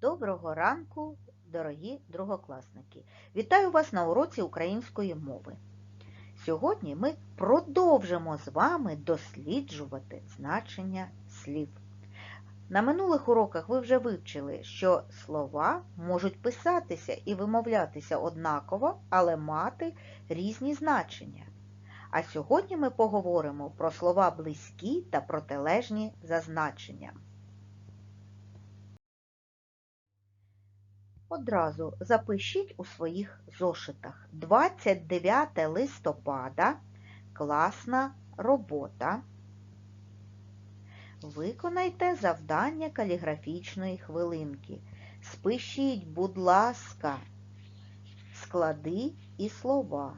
Доброго ранку, дорогі другокласники! Вітаю вас на уроці української мови. Сьогодні ми продовжимо з вами досліджувати значення слів. На минулих уроках ви вже вивчили, що слова можуть писатися і вимовлятися однаково, але мати різні значення. А сьогодні ми поговоримо про слова близькі та протилежні за значенням. Одразу запишіть у своїх зошитах 29 листопада класна робота. Виконайте завдання каліграфічної хвилинки. Спишіть, будь ласка, склади і слова.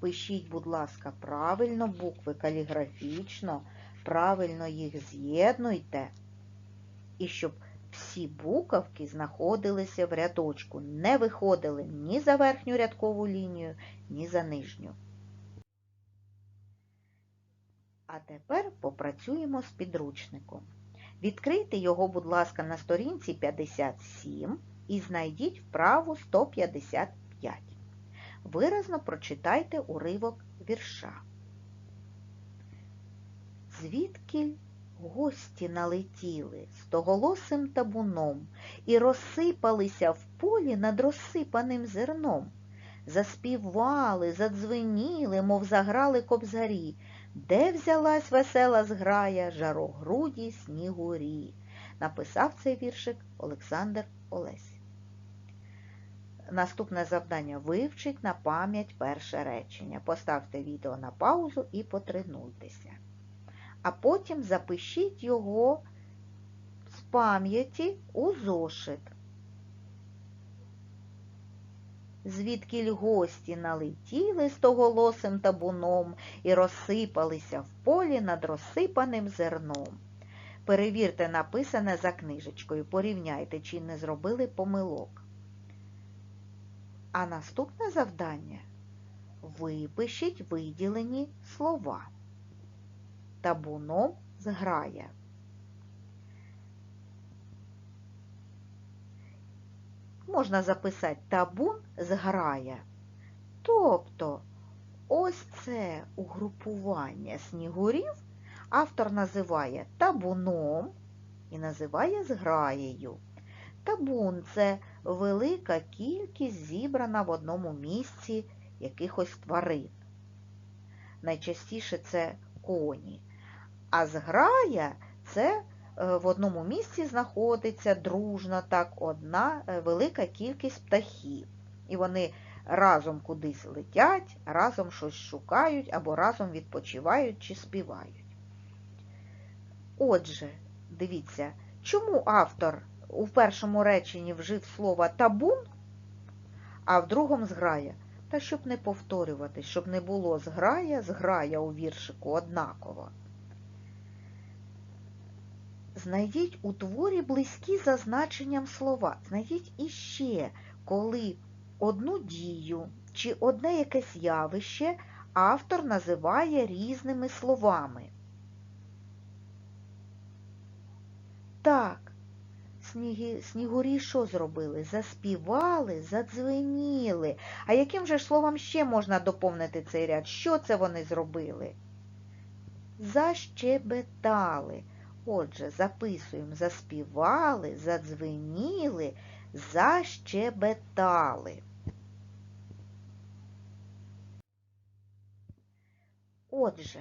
Пишіть, будь ласка, правильно букви каліграфічно, правильно їх з'єднуйте. І щоб всі буковки знаходилися в рядочку, не виходили ні за верхню рядкову лінію, ні за нижню. А тепер попрацюємо з підручником. Відкрийте його, будь ласка, на сторінці 57 і знайдіть вправу 155. Виразно прочитайте уривок вірша. Звідкіль Гості налетіли стоголосим табуном і розсипалися в полі над розсипаним зерном. Заспівали, задзвеніли, мов заграли кобзарі, де взялась весела зграя жарогруді снігурі. Написав цей віршик Олександр Олесь. Наступне завдання вивчить на пам'ять перше речення. Поставте відео на паузу і потренуйтеся а потім запишіть його з пам'яті у зошит. Звідки гості налетіли стоголосим табуном і розсипалися в полі над розсипаним зерном. Перевірте написане за книжечкою, порівняйте, чи не зробили помилок. А наступне завдання випишіть виділені слова табуном зграя. Можна записати табун зграя. Тобто ось це угрупування снігурів автор називає табуном і називає зграєю. Табун це велика кількість зібрана в одному місці якихось тварин. Найчастіше це коні. А зграя це е, в одному місці знаходиться дружно так одна е, велика кількість птахів. І вони разом кудись летять, разом щось шукають або разом відпочивають чи співають. Отже, дивіться, чому автор у першому реченні вжив слово табун, а в другому зграя? Та щоб не повторювати, щоб не було зграя, зграя у віршику однаково. Знайдіть у творі близькі за значенням слова. Знайдіть іще, коли одну дію чи одне якесь явище автор називає різними словами. Так, сніги, снігурі що зробили? Заспівали, задзвеніли. А яким же ж словом ще можна доповнити цей ряд? Що це вони зробили? Защебетали. Отже, записуємо заспівали, задзвеніли, защебетали. Отже,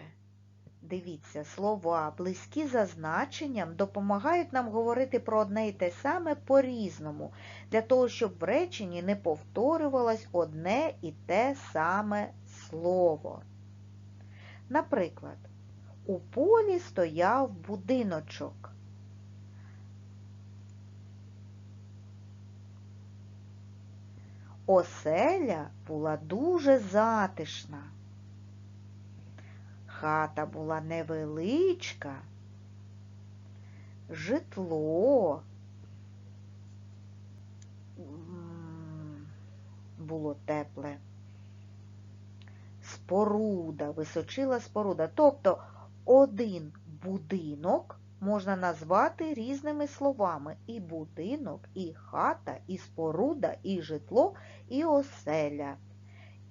дивіться, слова, близькі за значенням, допомагають нам говорити про одне і те саме по-різному, для того, щоб в реченні не повторювалось одне і те саме слово. Наприклад, у полі стояв будиночок. Оселя була дуже затишна. Хата була невеличка, житло було тепле, споруда, височила споруда. Тобто один будинок можна назвати різними словами і будинок, і хата, і споруда, і житло, і оселя.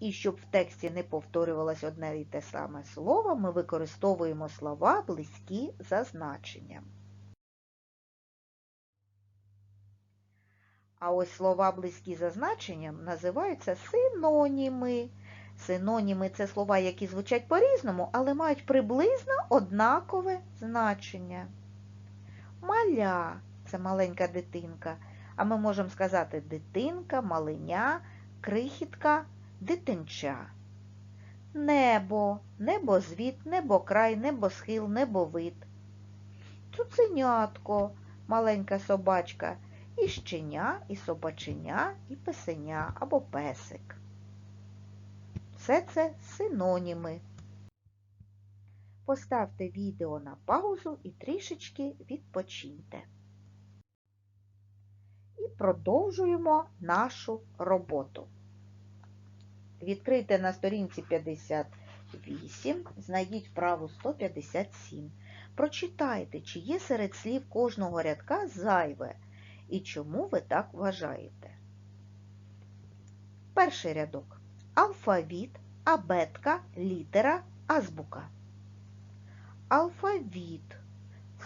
І щоб в тексті не повторювалось одне і те саме слово, ми використовуємо слова близькі за значенням. А ось слова близькі за значенням називаються синоніми. Синоніми це слова, які звучать по-різному, але мають приблизно однакове значення. Маля це маленька дитинка, а ми можемо сказати дитинка, малиня, крихітка, дитинча. Небо, небозвід, небокрай, небосхил, небовид. Цуценятко, маленька собачка, і щеня, і собаченя, і песеня або песик. Все це синоніми. Поставте відео на паузу і трішечки відпочиньте. І продовжуємо нашу роботу. Відкрийте на сторінці 58, знайдіть вправу 157. Прочитайте, чи є серед слів кожного рядка зайве і чому ви так вважаєте. Перший рядок. Алфавіт, абетка, літера, азбука. Алфавіт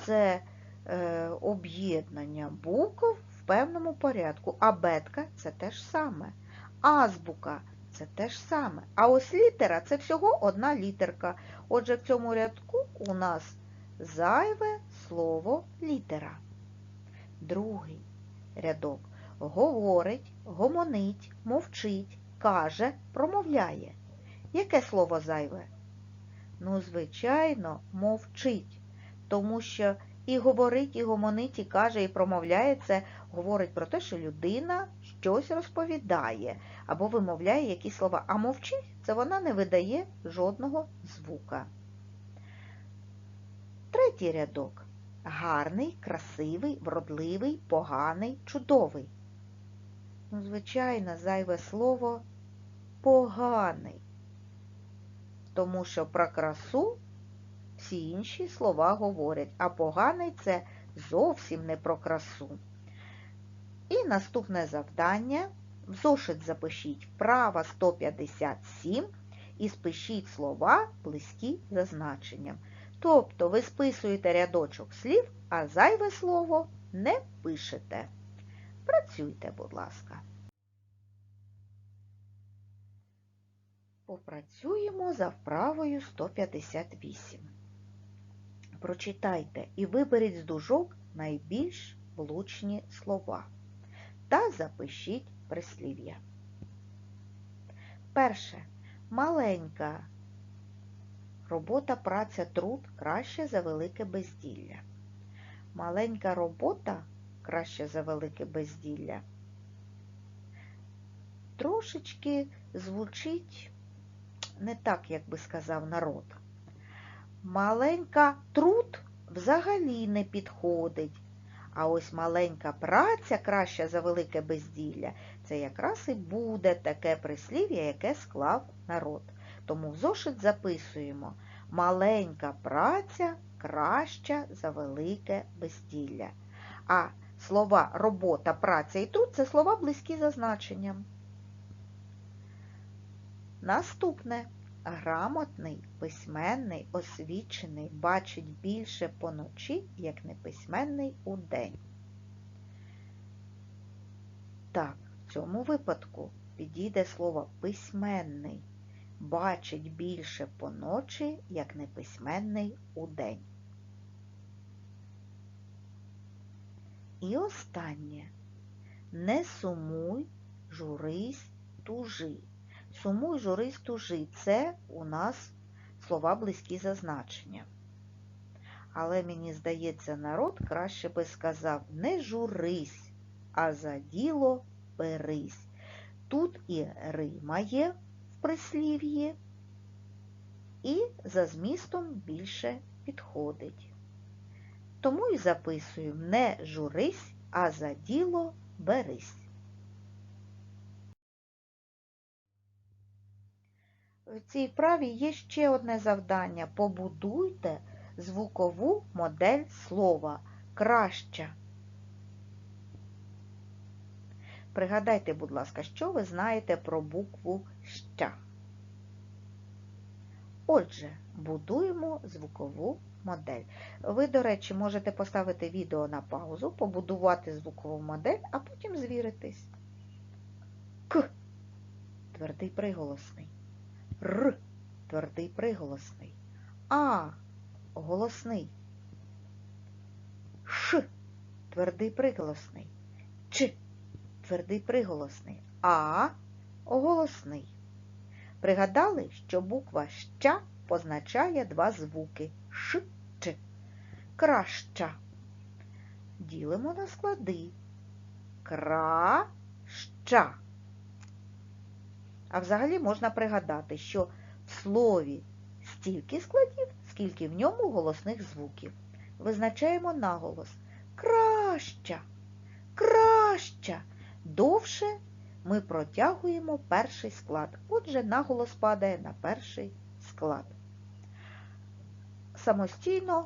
це е, об'єднання букв в певному порядку. Абетка це те ж саме. Азбука це те ж саме. А ось літера це всього одна літерка. Отже, в цьому рядку у нас зайве слово літера. Другий рядок. Говорить, гомонить, мовчить, каже, промовляє. Яке слово зайве? Ну, звичайно, мовчить, тому що і говорить, і гомонить, і каже, і промовляє це, говорить про те, що людина щось розповідає або вимовляє якісь слова. А мовчить це вона не видає жодного звука. Третій рядок. Гарний, красивий, вродливий, поганий, чудовий. Ну, звичайно, зайве слово поганий тому що про красу всі інші слова говорять, а поганий це зовсім не про красу. І наступне завдання. В зошит запишіть вправа 157 і спишіть слова близькі за значенням. Тобто ви списуєте рядочок слів, а зайве слово не пишете. Працюйте, будь ласка. Попрацюємо за вправою 158. Прочитайте і виберіть з дужок найбільш влучні слова та запишіть прислів'я. Перше. Маленька робота, праця, труд краще за велике безділля. Маленька робота краще за велике безділля. Трошечки звучить не так, як би сказав народ. Маленька труд взагалі не підходить. А ось маленька праця краща за велике безділля. Це якраз і буде таке прислів'я, яке склав народ. Тому в зошит записуємо маленька праця краща за велике безділля. А слова робота, праця і труд це слова близькі за значенням. Наступне. Грамотний, письменний, освічений бачить більше поночі, як неписьменний удень. Так, в цьому випадку підійде слово письменний. Бачить більше поночі, як неписьменний удень. І останнє. Не сумуй, журись, тужи. Сумуй, журись, тужи – це у нас слова близькі за значенням. Але мені здається, народ краще би сказав не журись, а за діло берись. Тут і рима є в прислів'ї, і за змістом більше підходить. Тому і записуємо не журись, а за діло берись. В цій вправі є ще одне завдання. Побудуйте звукову модель слова краща. Пригадайте, будь ласка, що ви знаєте про букву ща. Отже, будуємо звукову модель. Ви, до речі, можете поставити відео на паузу, побудувати звукову модель, а потім звіритись. К. Твердий приголосний. Р. Твердий приголосний. А. Голосний. Ш. Твердий приголосний. Ч. Твердий приголосний. А. Голосний. Пригадали, що буква ща позначає два звуки Ш, Ч. Краща. Ділимо на склади. Кра-ща. А взагалі можна пригадати, що в слові стільки складів, скільки в ньому голосних звуків. Визначаємо наголос. Краща. Краща. Довше ми протягуємо перший склад. Отже, наголос падає на перший склад. Самостійно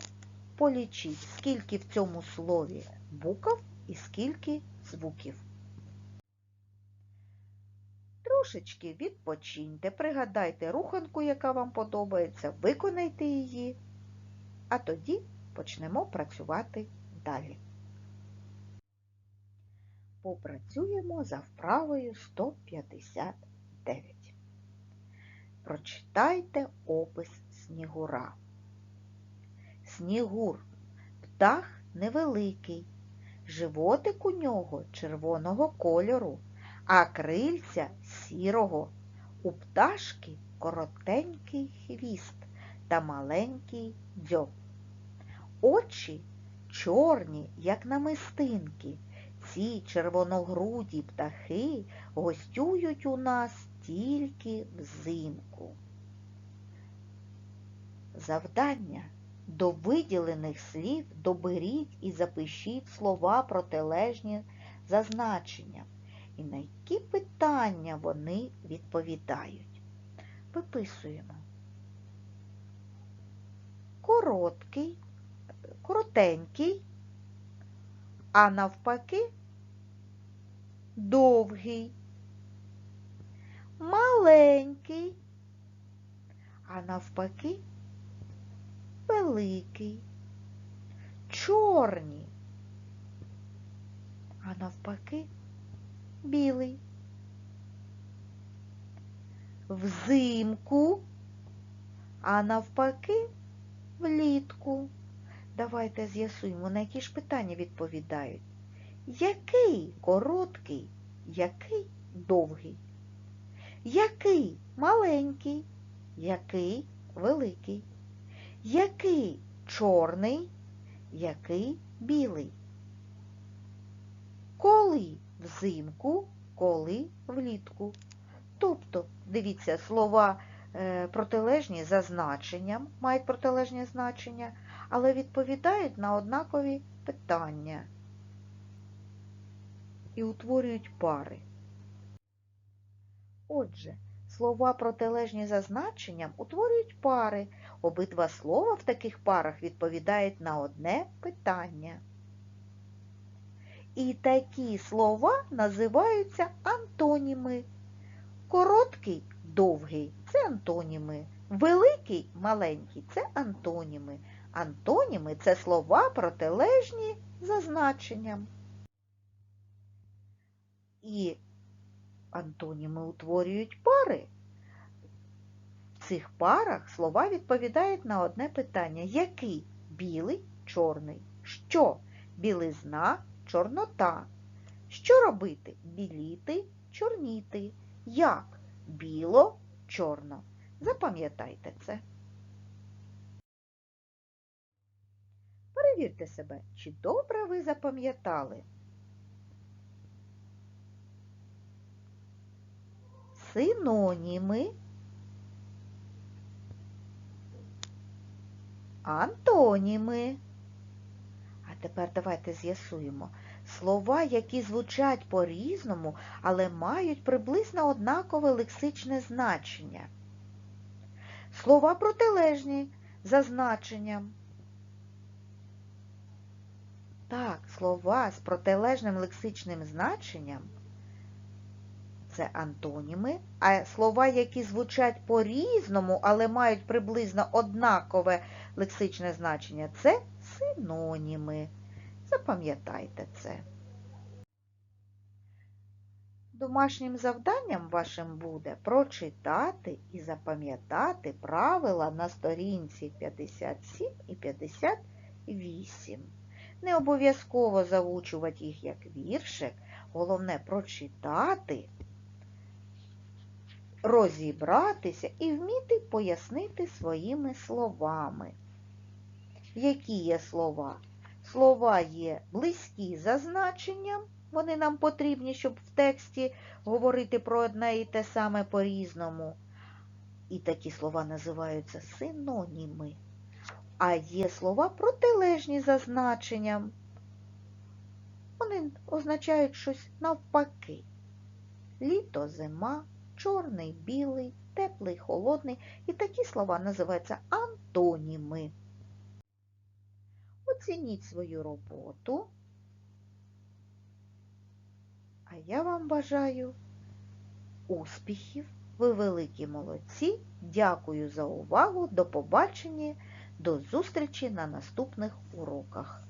полічіть, скільки в цьому слові букв і скільки звуків. Трошечки відпочиньте, пригадайте руханку, яка вам подобається, виконайте її, а тоді почнемо працювати далі. Попрацюємо за вправою 159. Прочитайте опис снігура. Снігур птах невеликий, животик у нього червоного кольору, а крильця сірого. У пташки коротенький хвіст та маленький дзьоб. Очі чорні, як намистинки. Ці червоногруді птахи гостюють у нас тільки взимку. Завдання до виділених слів доберіть і запишіть слова протилежні за значенням, і на які питання вони відповідають. Виписуємо. Короткий, коротенький, а навпаки довгий, маленький, а навпаки великий, чорні, а навпаки білий. Взимку, а навпаки влітку. Давайте з'ясуємо, на які ж питання відповідають. Який короткий, який довгий? Який маленький, який великий? Який чорний, який білий? Коли взимку, коли влітку? Тобто, дивіться, слова е, протилежні за значенням, мають протилежні значення, але відповідають на однакові питання і утворюють пари. Отже, слова протилежні за значенням утворюють пари. Обидва слова в таких парах відповідають на одне питання. І такі слова називаються антоніми. Короткий довгий це антоніми. Великий маленький це антоніми. Антоніми це слова протилежні за значенням. І антоніми утворюють пари. В цих парах слова відповідають на одне питання. Який? Білий, чорний. Що? Білизна, чорнота. Що робити? Біліти, чорніти. Як? Біло, чорно. Запам'ятайте це. Перевірте себе, чи добре ви запам'ятали. Синоніми, антоніми. Тепер давайте з'ясуємо. Слова, які звучать по-різному, але мають приблизно однакове лексичне значення. Слова протилежні за значенням. Так, слова з протилежним лексичним значенням це антоніми, а слова, які звучать по-різному, але мають приблизно однакове лексичне значення, це синоніми. Запам'ятайте це. Домашнім завданням вашим буде прочитати і запам'ятати правила на сторінці 57 і 58. Не обов'язково заучувати їх як віршик, головне прочитати, розібратися і вміти пояснити своїми словами. Які є слова? Слова є близькі за значенням, вони нам потрібні, щоб в тексті говорити про одне і те саме по-різному. І такі слова називаються синоніми. А є слова протилежні за значенням. Вони означають щось навпаки. Літо, зима, чорний, білий, теплий, холодний. І такі слова називаються антоніми. Оцініть свою роботу. А я вам бажаю успіхів. Ви великі молодці. Дякую за увагу. До побачення. До зустрічі на наступних уроках.